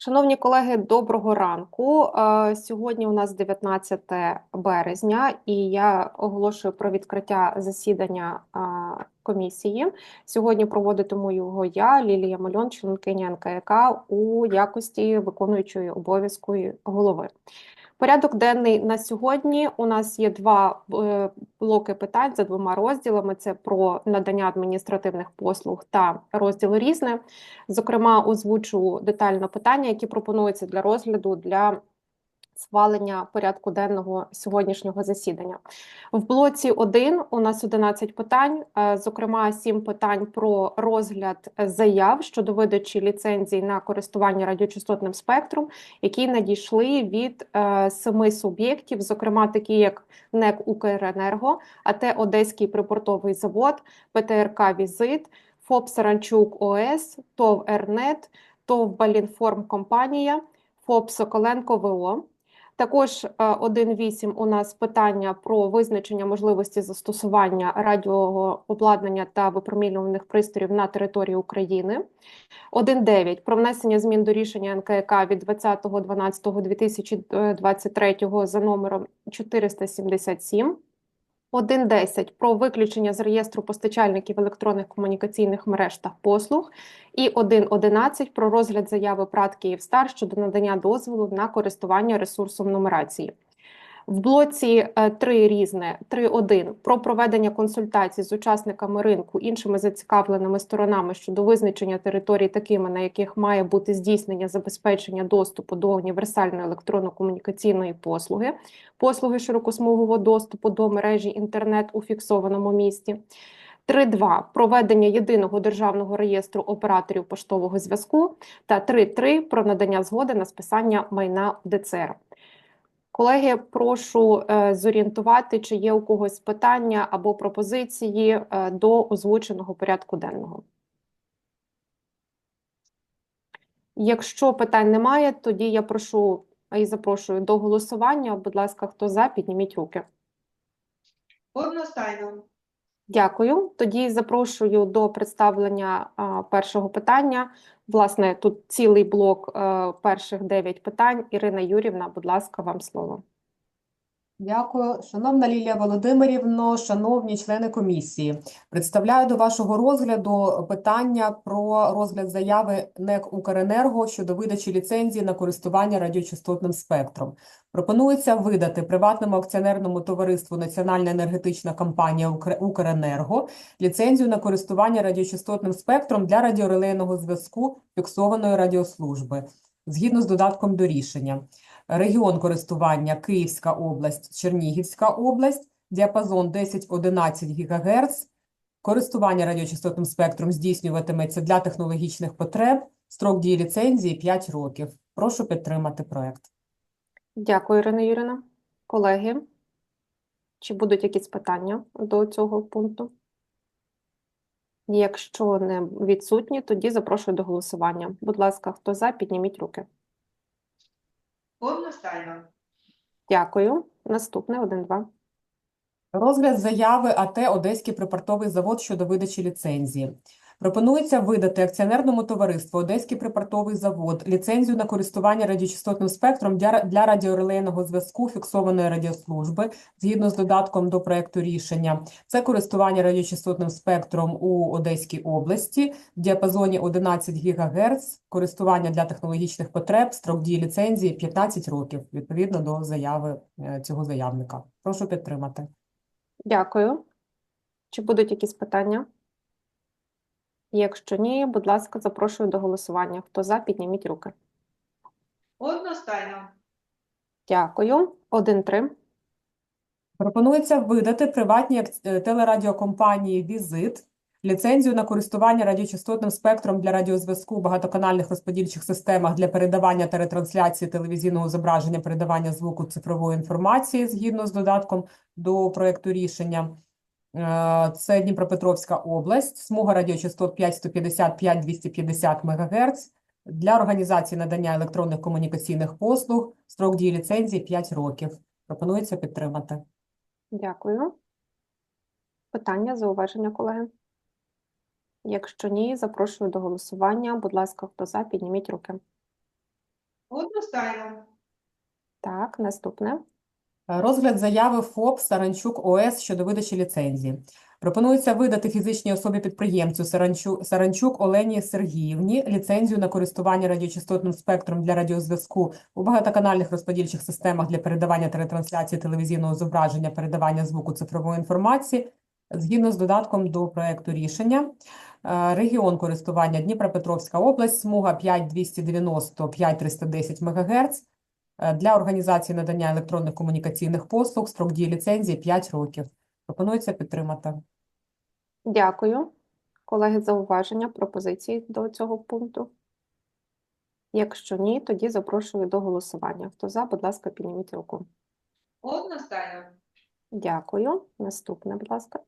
Шановні колеги, доброго ранку. Е, Сьогодні у нас 19 березня, і я оголошую про відкриття засідання е, комісії. Сьогодні проводитиму його я, Лілія Мальон, членкиня НКК, у якості виконуючої обов'язку голови. Порядок денний на сьогодні. У нас є два е, блоки питань за двома розділами: це про надання адміністративних послуг та розділ різне. Зокрема, озвучу детально питання, які пропонуються для розгляду для схвалення порядку денного сьогоднішнього засідання. В блоці 1 у нас 11 питань, е, зокрема, 7 питань про розгляд заяв щодо видачі ліцензій на користування радіочастотним спектром, які надійшли від е, семи суб'єктів, зокрема такі як НЕК «Укренерго», АТ Одеський припортовий завод, ПТРК Візит, ФОП Саранчук ОС, ТОВ Ернет, ТОВ Балінформ Компанія, ФОП Соколенко ВО. Також е, 1.8 у нас питання про визначення можливості застосування радіо обладнання та випромінюваних пристроїв на території України. 1.9 про внесення змін до рішення НКК від 20.12.2023 за номером 477. 1.10 про виключення з реєстру постачальників електронних комунікаційних мереж та послуг, і 1.11 про розгляд заяви ПРАТ «Київстар» щодо надання дозволу на користування ресурсом нумерації. В блоці 3 різне 3.1 про проведення консультацій з учасниками ринку, іншими зацікавленими сторонами щодо визначення територій такими, на яких має бути здійснення забезпечення доступу до універсальної електронно-комунікаційної послуги, послуги широкосмугового доступу до мережі інтернет у фіксованому місті. 3.2 проведення єдиного державного реєстру операторів поштового зв'язку та 3.3 про надання згоди на списання майна ДЦР. Колеги, прошу е, зорієнтувати, чи є у когось питання або пропозиції е, до озвученого порядку денного. Якщо питань немає, тоді я прошу і запрошую до голосування. Будь ласка, хто за, підніміть руки. Одностайно. Дякую. Тоді запрошую до представлення першого питання. Власне, тут цілий блок е, перших дев'ять питань. Ірина Юрівна, будь ласка, вам слово. Дякую. Шановна Лілія Володимирівно, шановні члени комісії, представляю до вашого розгляду питання про розгляд заяви НЕК «Укренерго» щодо видачі ліцензії на користування радіочастотним спектром. Пропонується видати приватному акціонерному товариству Національна енергетична компанія «Укр- «Укренерго» ліцензію на користування радіочастотним спектром для радіорелейного зв'язку фіксованої радіослужби, згідно з додатком до рішення. Регіон користування Київська область, Чернігівська область, діапазон 10-11 ГГц. Користування радіочастотним спектром здійснюватиметься для технологічних потреб. Строк дії ліцензії 5 років. Прошу підтримати проект. Дякую, Ірина Юрівна. Колеги, чи будуть якісь питання до цього пункту? Якщо не відсутні, тоді запрошую до голосування. Будь ласка, хто за, підніміть руки. Одностайно. Дякую. Наступне 1-2. Розгляд заяви АТ «Одеський припортовий завод» щодо видачі ліцензії. Пропонується видати акціонерному товариству «Одеський припортовий завод» ліцензію на користування радіочастотним спектром для, радіорелейного зв'язку фіксованої радіослужби згідно з додатком до проекту рішення. Це користування радіочастотним спектром у Одеській області в діапазоні 11 ГГц, користування для технологічних потреб, строк дії ліцензії 15 років, відповідно до заяви е, цього заявника. Прошу підтримати. Дякую. Чи будуть якісь питання? Якщо ні, будь ласка, запрошую до голосування. Хто за, підніміть руки. Одностайно. Дякую. 1-3. Пропонується видати приватній е, телерадіокомпанії «Візит» ліцензію на користування радіочастотним спектром для радіозв'язку в багатоканальних розподільчих системах для передавання та ретрансляції телевізійного зображення, передавання звуку цифрової інформації згідно з додатком до проекту рішення. Е, Це Дніпропетровська область, смуга радіочастот 5155-250 МГц для організації надання електронних комунікаційних послуг, строк дії ліцензії 5 років. Пропонується підтримати. Дякую. Питання, зауваження, колеги? Якщо ні, запрошую до голосування. Будь ласка, хто за, підніміть руки. Одностайно. Так, наступне. Розгляд заяви ФОП Саранчук ОС щодо видачі ліцензії. Пропонується видати фізичній особі-підприємцю Саранчу- Саранчук Олені Сергіївні ліцензію на користування радіочастотним спектром для радіозв'язку у багатоканальних розподільчих системах для передавання та ретрансляції телевізійного зображення, передавання звуку цифрової інформації згідно з додатком до проекту рішення. Е, Регіон користування Дніпропетровська область, смуга 5290-5310 МГц. Е, Для організації надання електронних комунікаційних послуг строк дії ліцензії 5 років. Пропонується підтримати. Дякую. Колеги, зауваження, пропозиції до цього пункту? Якщо ні, тоді запрошую до голосування. Хто за, будь ласка, підніміть руку. Одностайно. Дякую. Наступне, будь ласка.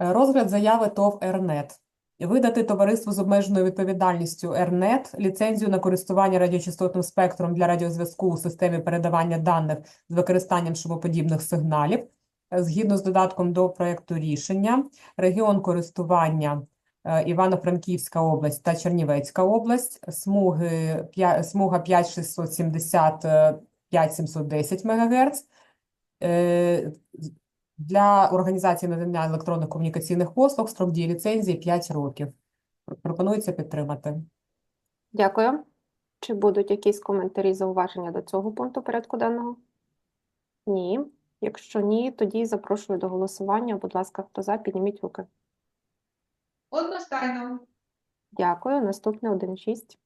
Е, Розгляд заяви ТОВ «Ернет». Видати товариству з обмеженою відповідальністю «Ернет» ліцензію на користування радіочастотним спектром для радіозв'язку у системі передавання даних з використанням шумоподібних сигналів. Згідно з додатком до проекту рішення, регіон користування е, Івано-Франківська область та Чернівецька область, смуги, смуга 5670, е, 5710 МГц, для організації надання електронних комунікаційних послуг строк дії ліцензії 5 років. Пр- Пропонується підтримати. Дякую. Чи будуть якісь коментарі, зауваження до цього пункту порядку денного? Ні. Якщо ні, тоді запрошую до голосування. Будь ласка, хто за, підніміть руки. Одностайно. Дякую. Наступне 1.6.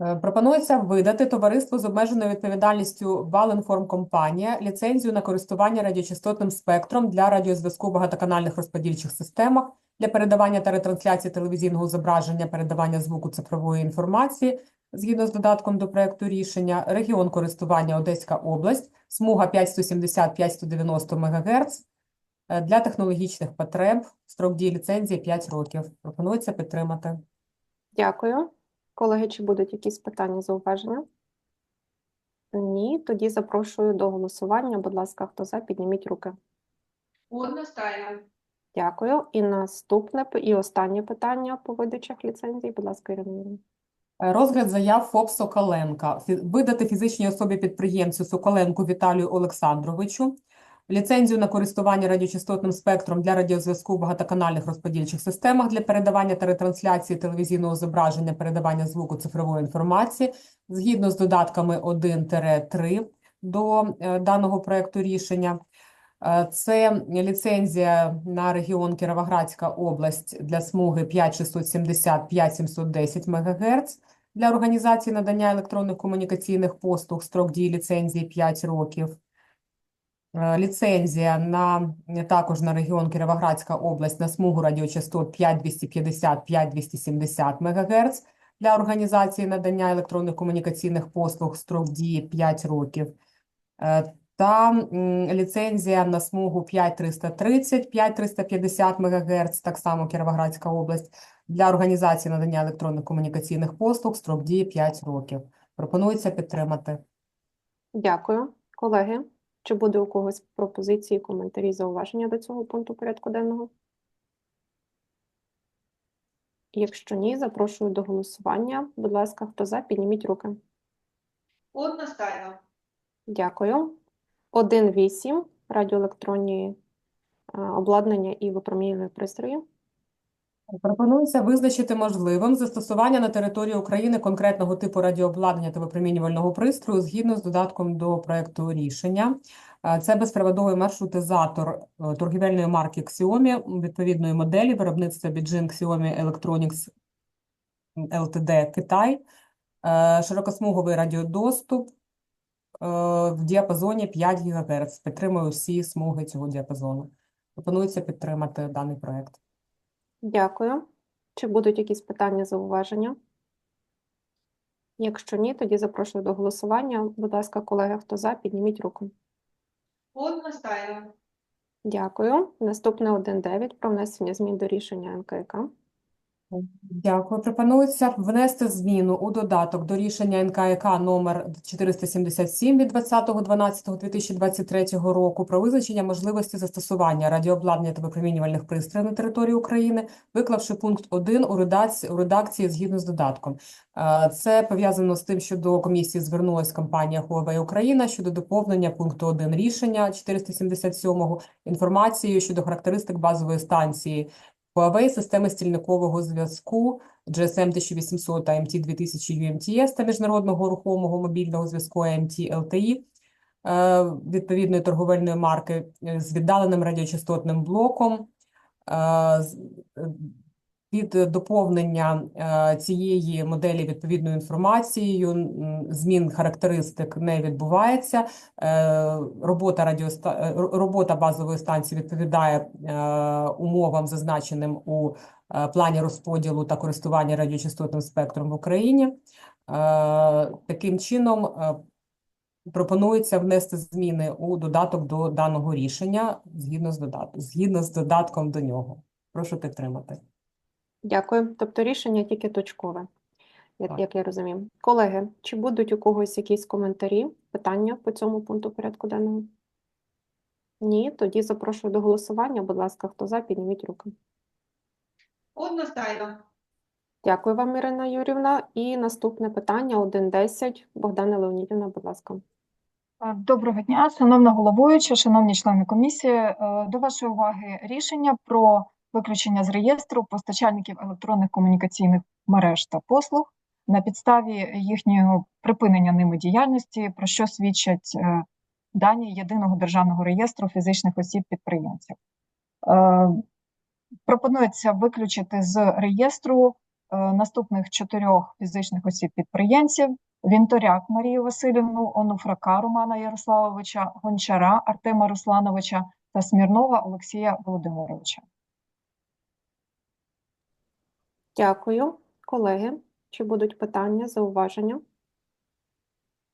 Е, Пропонується видати товариству з обмеженою відповідальністю Валінформкомпанія ліцензію на користування радіочастотним спектром для радіозв'язку в багатоканальних розподільчих системах для передавання та ретрансляції телевізійного зображення, передавання звуку цифрової інформації згідно з додатком до проекту рішення, регіон користування Одеська область, смуга 5170-5190 МГц е, для технологічних потреб, строк дії ліцензії 5 років. Пропонується підтримати. Дякую. Колеги, чи будуть якісь питання, зауваження? Ні. Тоді запрошую до голосування. Будь ласка, хто за, підніміть руки. Одностайно. Дякую. І наступне і останнє питання по видачах ліцензій. Будь ласка, Ірина Юріївна. Е, Розгляд заяв ФОП Соколенка. Видати фізичній особі-підприємцю Соколенку Віталію Олександровичу ліцензію на користування радіочастотним спектром для радіозв'язку в багатоканальних розподільчих системах для передавання та ретрансляції телевізійного зображення, передавання звуку цифрової інформації згідно з додатками 1-3 до е, даного проекту рішення. Е, Це ліцензія на регіон Кіровоградська область для смуги 5670-5710 МГц для організації надання електронних комунікаційних послуг строк дії ліцензії 5 років. Е, Ліцензія на е, також на регіон Кіровоградська область на смугу радіочастот 5250-5270 МГц для організації надання електронних комунікаційних послуг строк дії 5 років. Е, Та ліцензія на смугу 5330-5350 МГц, так само Кіровоградська область, для організації надання електронних комунікаційних послуг строк дії 5 років. Пропонується підтримати. Дякую. Колеги, чи буде у когось пропозиції, коментарі, зауваження до цього пункту порядку денного? Якщо ні, запрошую до голосування. Будь ласка, хто за, підніміть руки. Одностайно. Дякую. 1.8. Радіоелектронні обладнання і випромінювальні пристрої. Пропонується визначити можливим застосування на території України конкретного типу радіообладнання та випромінювального пристрою згідно з додатком до проекту рішення. Е, Це безпроводовий маршрутизатор е, торгівельної марки Xiaomi відповідної моделі виробництва Beijing Xiaomi Electronics Ltd. Китай. Е, Широкосмуговий радіодоступ в діапазоні 5 ГГц. Підтримує всі смуги цього діапазону. Пропонується підтримати даний проект. Дякую. Чи будуть якісь питання, зауваження? Якщо ні, тоді запрошую до голосування. Будь ласка, колеги, хто за, підніміть руку. Одностайно. Дякую. Наступне 1.9 про внесення змін до рішення НКК. Дякую. Пропонується внести зміну у додаток до рішення НКК номер 477 від 20.12.2023 року про визначення можливості застосування радіообладнання та випромінювальних пристроїв на території України, виклавши пункт 1 у редакції, у редакції згідно з додатком. Е, Це пов'язано з тим, що до комісії звернулась компанія Huawei Україна щодо доповнення пункту 1 рішення 477 інформацією щодо характеристик базової станції Huawei системи стільникового зв'язку GSM 1800 та MT 2000 UMTS та міжнародного рухомого мобільного зв'язку mt LTE е, відповідної торговельної марки е, з віддаленим радіочастотним блоком. Від доповнення е, цієї моделі відповідною інформацією змін характеристик не відбувається. Е, Робота радіоста... е, робота базової станції відповідає умовам, зазначеним у плані розподілу та користування радіочастотним спектром в Україні. Таким чином, пропонується внести зміни у додаток до даного рішення згідно з додат... згідно з додатком до нього. Прошу підтримати. Дякую. Тобто рішення тільки точкове, як, як я розумію. Колеги, чи будуть у когось якісь коментарі, питання по цьому пункту порядку денного? Ні, тоді запрошую до голосування. Будь ласка, хто за, підніміть руки. Одностайно. Дякую вам, Ірина Юрівна. І наступне питання 1.10. Богдана Леонідівна, будь ласка. Доброго дня, шановна головуюча, шановні члени комісії. Е, До вашої уваги рішення про виключення з реєстру постачальників електронних комунікаційних мереж та послуг на підставі їхнього припинення ними діяльності, про що свідчать е, дані єдиного державного реєстру фізичних осіб-підприємців. Е, Пропонується виключити з реєстру е, наступних чотирьох фізичних осіб-підприємців: Вінторяк Марію Васильівну, Онуфрака Романа Ярославовича, Гончара Артема Руслановича та Смірнова Олексія Володимировича. Дякую. Колеги, чи будуть питання, зауваження?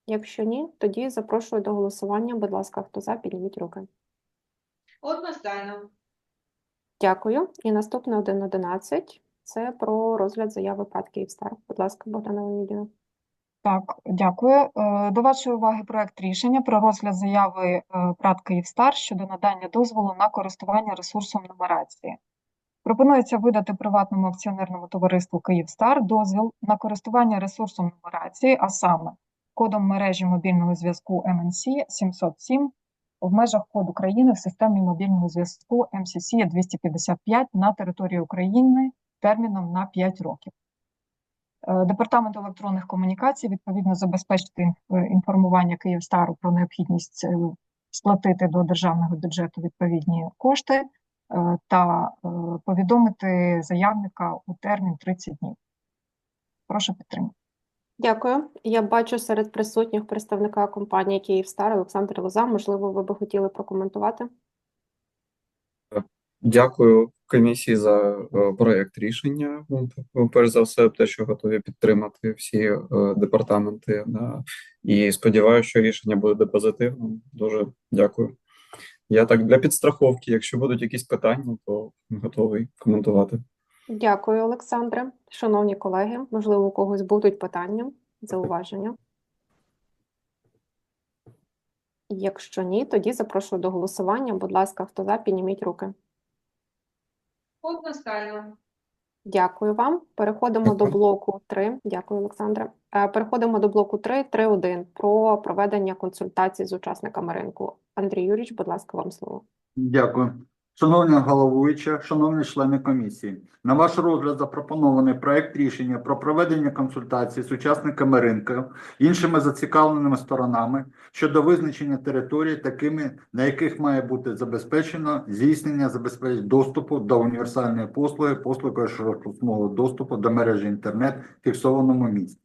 Якщо ні, тоді запрошую до голосування. Будь ласка, хто за, підніміть руки. Одностайно. Дякую. І наступне 1.11. Це про розгляд заяви ПАТ «Київстар». Будь ласка, Богдана Леонідівна. Так, дякую. Е, До вашої уваги проект рішення про розгляд заяви е, ПРАТ «Київстар» щодо надання дозволу на користування ресурсом нумерації. Пропонується видати приватному акціонерному товариству «Київстар» дозвіл на користування ресурсом нумерації, а саме кодом мережі мобільного зв'язку MNC 707 в межах коду країни в системі мобільного зв'язку MCC 255 на території України терміном на 5 років. Е, Департамент електронних комунікацій відповідно забезпечити е, інформування Київстару про необхідність е, сплатити до державного бюджету відповідні кошти та е, повідомити заявника у термін 30 днів. Прошу підтримати. Дякую. Я бачу серед присутніх представника компанії «Київстар» Олександр Лоза. Можливо, ви би хотіли прокоментувати? Дякую комісії за е, проект рішення. Ну, Перш за все, те, що готові підтримати всі е, департаменти. І сподіваюся, що рішення буде позитивним. Дуже дякую. Я так для підстраховки, якщо будуть якісь питання, то готовий коментувати. Дякую, Олександре. Шановні колеги, можливо, у когось будуть питання, зауваження? Якщо ні, тоді запрошую до голосування. Будь ласка, хто за, підніміть руки. Одностайно. Дякую вам. Переходимо до блоку 3. Дякую, Олександре. Е, Переходимо до блоку 3, 3.1 про проведення консультацій з учасниками ринку. Андрій Юрійович, будь ласка, вам слово. Дякую. Шановна головуюча, шановні члени комісії, на ваш розгляд запропонований проект рішення про проведення консультацій з учасниками ринку, іншими зацікавленими сторонами щодо визначення територій такими, на яких має бути забезпечено здійснення забезпечення доступу до універсальної послуги, послуги широкосмугового доступу до мережі інтернет в фіксованому місці.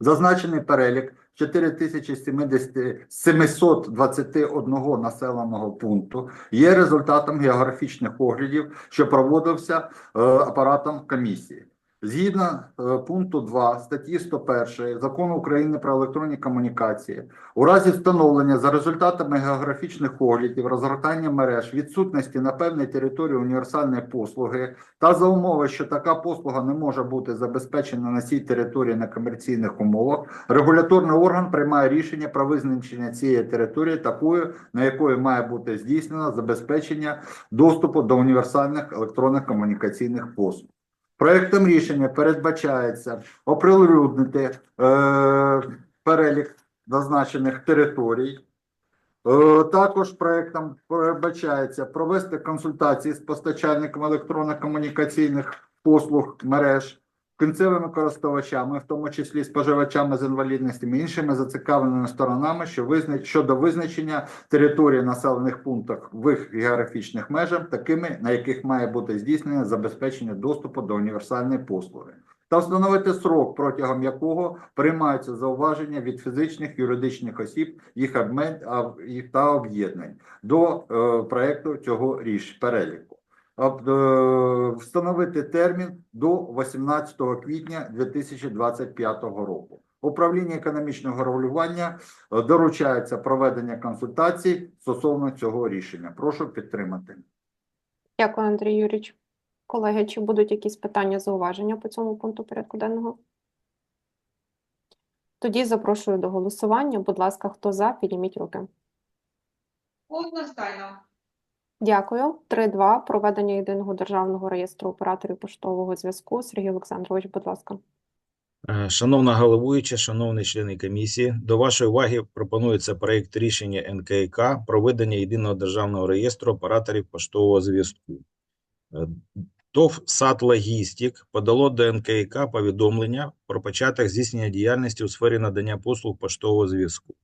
Зазначений перелік 4721 населеного пункту є результатом географічних оглядів, що проводився е, апаратом комісії. Згідно е, пункту 2 статті 101 Закону України про електронні комунікації, у разі встановлення за результатами географічних оглядів розгортання мереж відсутності на певній території універсальної послуги та за умови, що така послуга не може бути забезпечена на цій території на комерційних умовах, регуляторний орган приймає рішення про визначення цієї території такою, на якої має бути здійснено забезпечення доступу до універсальних електронних комунікаційних послуг. Проектом рішення передбачається оприлюднити е, перелік зазначених територій. Е, також проектом передбачається провести консультації з постачальником електронно-комунікаційних послуг мереж, кінцевими користувачами, в тому числі споживачами з інвалідностями, іншими зацікавленими сторонами, що визна... щодо визначення території населених пунктів в їх географічних межах, такими, на яких має бути здійснення забезпечення доступу до універсальної послуги, та встановити срок, протягом якого приймаються зауваження від фізичних юридичних осіб, їх обмен та об'єднань до е, проекту цього ріш переліку. Е, Встановити термін до 18 квітня 2025 року. Управління економічного регулювання е, доручається проведення консультацій стосовно цього рішення. Прошу підтримати. Дякую, Андрій Юрійович. Колеги, чи будуть якісь питання, зауваження по цьому пункту порядку денного? Тоді запрошую до голосування. Будь ласка, хто за, підніміть руки. Одностайно. Дякую. 3.2. Проведення єдиного державного реєстру операторів поштового зв'язку. Сергій Олександрович, будь ласка. Е, Шановна головуюча, шановні члени комісії, до вашої уваги пропонується проєкт рішення НКК про ведення єдиного державного реєстру операторів поштового зв'язку. Е, ТОВ «САД Логістик» подало до НКК повідомлення про початок здійснення діяльності у сфері надання послуг поштового зв'язку.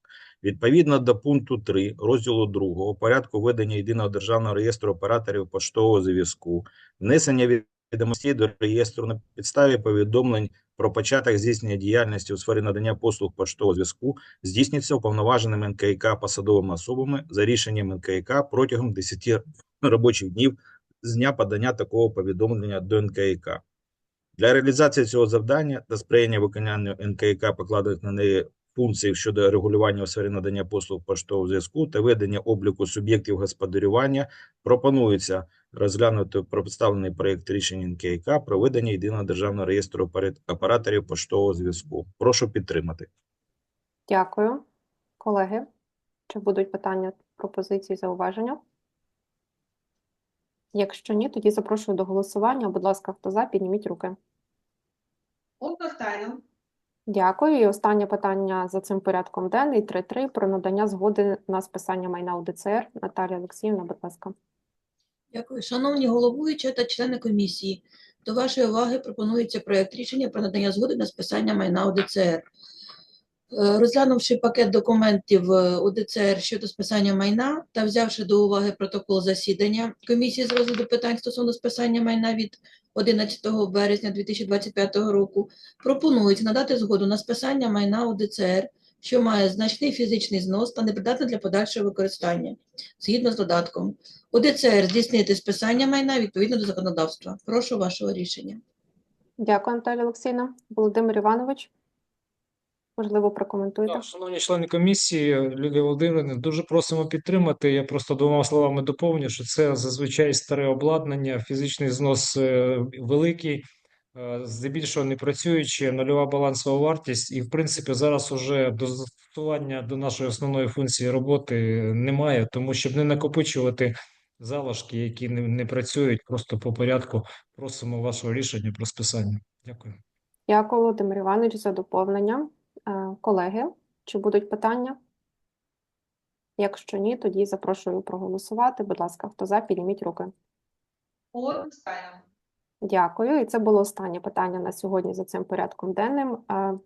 Відповідно до пункту 3 розділу 2 порядку ведення єдиного державного реєстру операторів поштового зв'язку, внесення відомостей до реєстру на підставі повідомлень про початок здійснення діяльності у сфері надання послуг поштового зв'язку здійснюється уповноваженими НКК посадовими особами за рішенням НКК протягом 10 робочих днів з дня подання такого повідомлення до НКК. Для реалізації цього завдання та сприяння виконанню НКК покладених на неї функцій щодо регулювання у сфері надання послуг поштового зв'язку та ведення обліку суб'єктів господарювання пропонується розглянути представлений проєкт рішення НКК про ведення єдиного державного реєстру операторів поштового зв'язку. Прошу підтримати. Дякую. Колеги, чи будуть питання, пропозиції, зауваження? Якщо ні, тоді запрошую до голосування. Будь ласка, хто за, підніміть руки. Одностайно. Дякую. І останнє питання за цим порядком денний 3.3 про надання згоди на списання майна УДЦР. Наталія Олексіївна, будь ласка. Дякую. Шановні головуючі та члени комісії, до вашої уваги пропонується проект рішення про надання згоди на списання майна УДЦР. Е, Розглянувши пакет документів е, УДЦР щодо списання майна та взявши до уваги протокол засідання комісії з розгляду питань стосовно списання майна від 11 березня 2025 року, пропонується надати згоду на списання майна УДЦР, що має значний фізичний знос та непридатне для подальшого використання, згідно з додатком. УДЦР здійснити списання майна відповідно до законодавства. Прошу вашого рішення. Дякую, Наталія Олексіївна. Володимир Іванович, можливо, прокоментуйте. Так, шановні члени комісії, Лілія Володимирівна, дуже просимо підтримати. Я просто двома словами доповню, що це зазвичай старе обладнання, фізичний знос е, великий, е, здебільшого не працюючи, нульова балансова вартість, і в принципі зараз уже до застосування до нашої основної функції роботи немає, тому щоб не накопичувати залишки, які не, не працюють, просто по порядку просимо вашого рішення про списання. Дякую. Дякую, Володимир Іванович, за доповнення. Е, Колеги, чи будуть питання? Якщо ні, тоді запрошую проголосувати. Будь ласка, хто за, підніміть руки. Дякую. І це було останнє питання на сьогодні за цим порядком денним. Е,